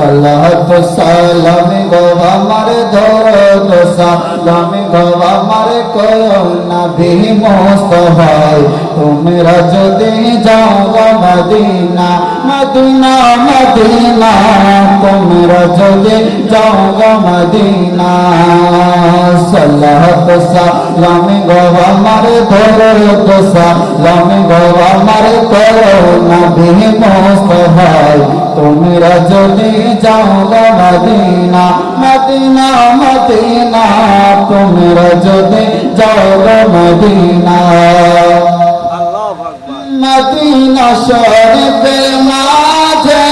সালাত, সালাম গো আমার দরদ, সালাম গো আমার করুণা ভি মোস্তফায় তোমরা যদি যাও মদিনা মদিনা মদিনা, তোমরা যদি যাও মদিনা। সালাত, সালাম গো আমার দরদ, সালাম গো আমার করুণা ভি মোস্তফায় তোমরা যদি যাও মদিনা মদিনা মদিনা তোমরা যদি যাও মদিনা। মদিনা শরীফের মাঝে।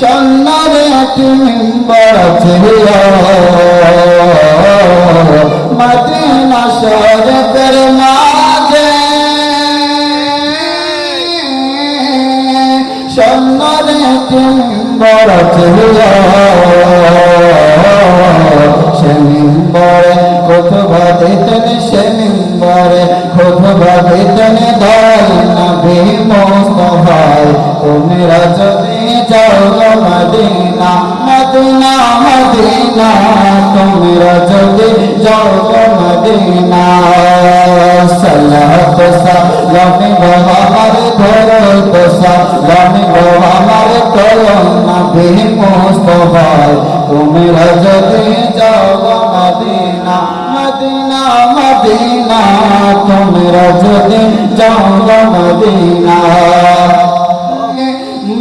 সন্ন্যার একটি মেম্বার সন্ন্যার একটি মেম্বার আছে সে মিম্বরে খুতবা দিতেন সে মিম্বরে খুতবা দিতেন দয়াল নবী মুস্তফায় তোমরা যদি যাও মদিনা মদিনা মদিনা তোমরা যদি যাও মদিনা সালাত সালাম গো আমার ধরত সালাম গো আমার করম নবী মুস্তফায় তোমরা যদি যাও মদিনা মদিনা মদিনা। তোমরা যদি যাও মদিনা।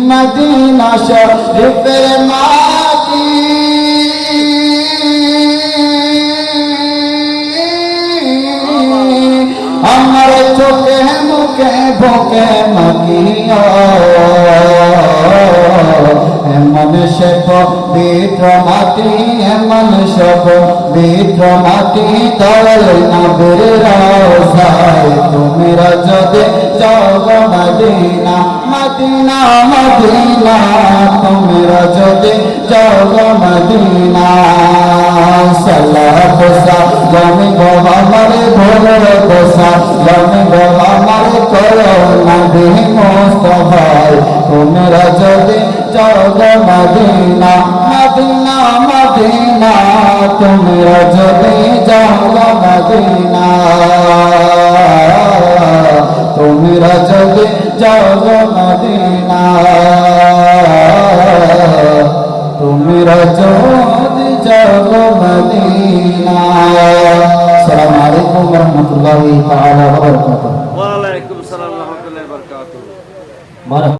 মদিনা শরীফের মাটি। আমার চোখে মুখে ভোকে মাকিয়া এমন সে পবিত্র মাটি, এমন সে পবিত্র মাটি দয়াল নবীর রাজায় তোমরা যদি যাও গো মদিনা মদিনা মদিনা। তোমরা যদি যাও গো মদিনা। সালাত সালাম গো আমার ভোর কোসা লাম গো আমার করো নবী মুস্তফায় তোমরা যদি গো মদিনা মদিনা মদিনা, তোমরা যদি গো মদিনা। তোমরা যদি গো মদিনা। তোমরা যদি গো মদিনা। আসসালামু আলাইকুম ওয়া রাহমাতুল্লাহি তাআলা ওয়া বারাকাতুহু। ওয়ালাইকুম সালাম Bora.